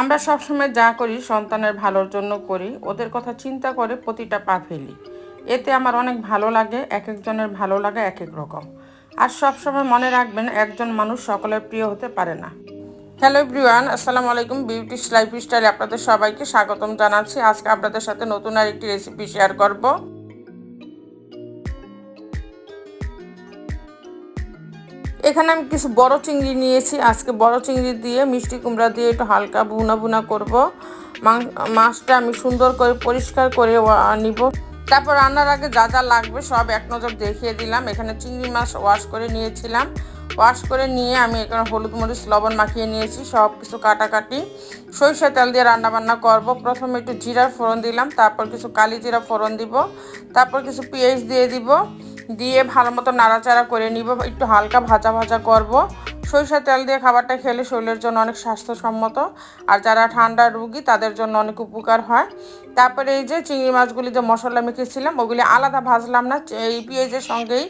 আমরা সবসময় যা করি সন্তানের ভালোর জন্য করি, ওদের কথা চিন্তা করে প্রতিটা পা ফেলি। এতে আমার অনেক ভালো লাগে এক একজনের ভালো লাগে এক এক রকম। আর সবসময় মনে রাখবেন, একজন মানুষ সকলের প্রিয় হতে পারে না। হ্যালো এভরিওয়ান, আসসালামু আলাইকুম, বিউটি লাইফ স্টাইলে আপনাদের সবাইকে স্বাগতম জানাচ্ছি। আজকে আপনাদের সাথে নতুন আর একটি রেসিপি শেয়ার করব। এখানে আমি কিছু বড় চিংড়ি নিয়েছি। আজকে বড় চিংড়ি দিয়ে, মিষ্টি কুমড়া দিয়ে একটু হালকা বুনা বুনা করব। মাছটা আমি সুন্দর করে পরিষ্কার করে নিব। তারপর রান্নার আগে যা যা লাগবে সব এক নজর দেখিয়ে দিলাম। এখানে চিংড়ি মাছ ওয়াশ করে নিয়েছিলাম। ওয়াশ করে নিয়ে আমি এখানে হলুদ মরিচ, লবণ মাখিয়ে নিয়েছি সব কিছু কাটাকাটি। সরিষা তেল দিয়ে রান্নাবান্না করব। প্রথমে একটু জিরার ফোড়ন দিলাম, তারপর কিছু কালি জিরা ফোড়ন দিব, তারপর কিছু পেঁয়াজ দিয়ে দিব। দিয়ে ভালো মতো নাড়াচাড়া করে নিব, একটু হালকা ভাজা ভাজা করব। সরিষার তেল দিয়ে খাবারটা খেলে শরীরের জন্য অনেক স্বাস্থ্যসম্মত আর যারা ঠান্ডা রুগী, তাদের জন্য অনেক উপকার হয়। তারপরে এই যে চিংড়ি মাছগুলি যে মশলা মেখেছিলাম, ওগুলি আলাদা ভাজলাম না, এই পেঁয়াজের সঙ্গেই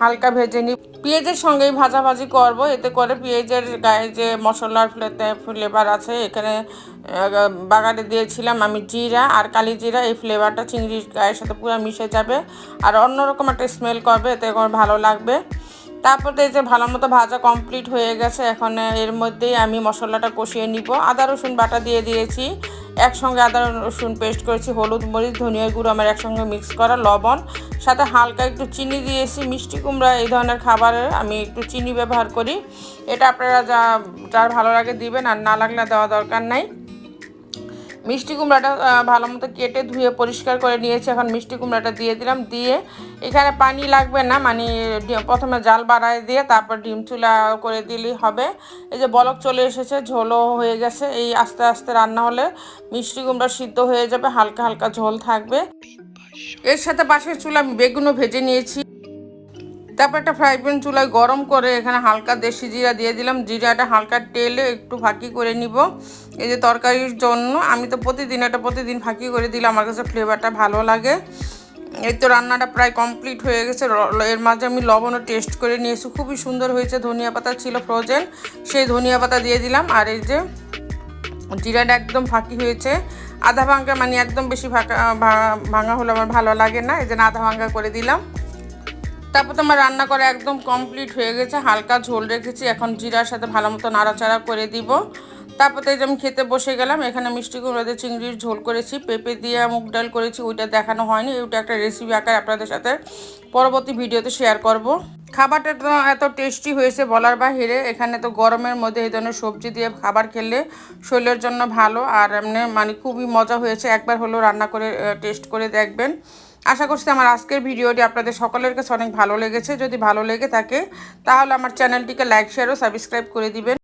হালকা ভেজে নিই। পেঁয়াজের সঙ্গেই ভাজাভাজি করব, এতে করে পেঁয়াজের গায়ে যে মশলার ফ্লেভার আছে, এখানে বাগানে দিয়েছিলাম আমি জিরা আর কালি জিরা, এই ফ্লেভারটা চিংড়ির গায়ের সাথে পুরো মিশে যাবে আর অন্যরকম একটা স্মেল করবে, এতে করে ভালো লাগবে। তারপর এই যে ভালো মতো ভাজা কমপ্লিট হয়ে গেছে, এখন এর মধ্যেই আমি মশলাটা কষিয়ে নিব। আদা, রসুন বাটা দিয়ে দিয়েছি, একসঙ্গে আদা, রসুন পেস্ট করেছি, হলুদ, মরিচ, ধনিয়া গুঁড়ো আমার একসঙ্গে মিক্স করা, লবণ সাথে হালকা একটু চিনি দিয়েছি মিষ্টি কুমড়া এই ধরনের খাবারের আমি একটু চিনি ব্যবহার করি। এটা আপনারা যা, যার ভালো লাগে দিবেন আর না লাগলে দেওয়া দরকার নাই। মিষ্টি কুমড়াটা ভালো মতো কেটে ধুয়ে পরিষ্কার করে নিয়েছি। এখন মিষ্টি কুমড়াটা দিয়ে দিলাম। দিয়ে এখানে পানি লাগবে না মানে প্রথমে জাল বাড়ায় দিয়ে তারপর ডিম চুলা করে দিলেই হবে। এই যে বলক চলে এসেছে, ঝোলও হয়ে গেছে। এই আস্তে আস্তে রান্না হলে মিষ্টি কুমড়া সিদ্ধ হয়ে যাবে, হালকা হালকা ঝোল থাকবে। এর সাথে পাশের চুলা আমি বেগুনও ভেজে নিয়েছি। তারপর একটা ফ্রাই প্যান চুলায় গরম করে এখানে হালকা দেশি জিরা দিয়ে দিলাম। জিরাটা হালকা তেলে একটু ফাঁকি করে নিব। এই যে তরকারির জন্য আমি তো প্রতিদিন এটা প্রতিদিন ফাঁকি করে দিলে আমার কাছে ফ্লেভারটা ভালো লাগে। এই তো রান্নাটা প্রায় কমপ্লিট হয়ে গেছে। এর মাঝে আমি লবণও টেস্ট করে নিয়েছি। খুবই সুন্দর হয়েছে। ধনিয়া পাতা ছিল ফ্রোজেন সেই ধনিয়া পাতা দিয়ে দিলাম। আর এই যে জিরাটা একদম ফাঁকি হয়েছে। আধা ভাঙ্গা মানে একদম বেশি ফাঁকা ভাঙা হলে আমার ভালো লাগে না, এই জন্য আধা ভাঙ্গা করে দিলাম। তারপর তো আমার রান্না করা একদম কমপ্লিট হয়ে গেছে, হালকা ঝোল রেখেছি, এখন জিরার সাথে ভালো মতো নাড়াচাড়া করে দিব। তারপর তাই আমি খেতে বসে গেলাম, এখানে মিষ্টি কুমড়াতে চিংড়ির ঝোল করেছি, পেঁপে দিয়ে মুগ ডাল করেছি, ওইটা দেখানো হয়নি ওইটা একটা রেসিপি আকার আপনাদের সাথে পরবর্তী ভিডিওতে শেয়ার করব। খাবারটা তো এত টেস্টি হয়েছে বলার বাহিরে। এখানে তো গরমের মধ্যে এই ধরনের সবজি দিয়ে খাবার খেলে শরীরের জন্য ভালো। আর এমনি মানে খুবই মজা হয়েছে। একবার হলো রান্না করে টেস্ট করে দেখবেন। আশা করছি আমার আজকের ভিডিওটি আপনাদের সকলের কাছে অনেক ভালো লেগেছে। যদি ভালো লেগে থাকে, তাহলে আমার চ্যানেলটিকে লাইক শেয়ার ও সাবস্ক্রাইব করে দিবেন।